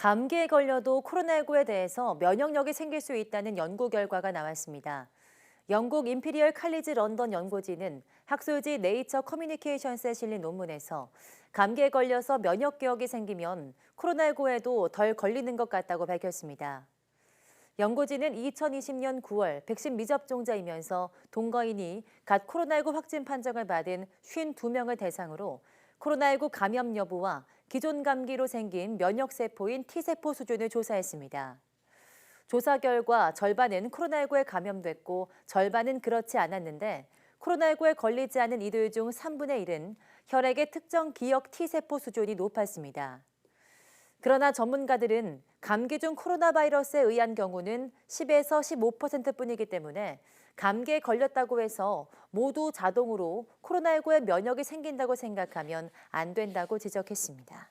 감기에 걸려도 코로나19에 대해서 면역력이 생길 수 있다는 연구 결과가 나왔습니다. 영국 임피리얼 칼리지 런던 연구진은 학술지 네이처 커뮤니케이션스에 실린 논문에서 감기에 걸려서 면역 기억이 생기면 코로나19에도 덜 걸리는 것 같다고 밝혔습니다. 연구진은 2020년 9월 백신 미접종자이면서 동거인이 갓 코로나19 확진 판정을 받은 52명을 대상으로 코로나19 감염 여부와 기존 감기로 생긴 면역세포인 T세포 수준을 조사했습니다. 조사 결과 절반은 코로나19에 감염됐고 절반은 그렇지 않았는데 코로나19에 걸리지 않은 이들 중 3분의 1은 혈액의 특정 기억 T세포 수준이 높았습니다. 그러나 전문가들은 감기 중 코로나 바이러스에 의한 경우는 10에서 15%뿐이기 때문에 감기에 걸렸다고 해서 모두 자동으로 코로나19에 면역이 생긴다고 생각하면 안 된다고 지적했습니다.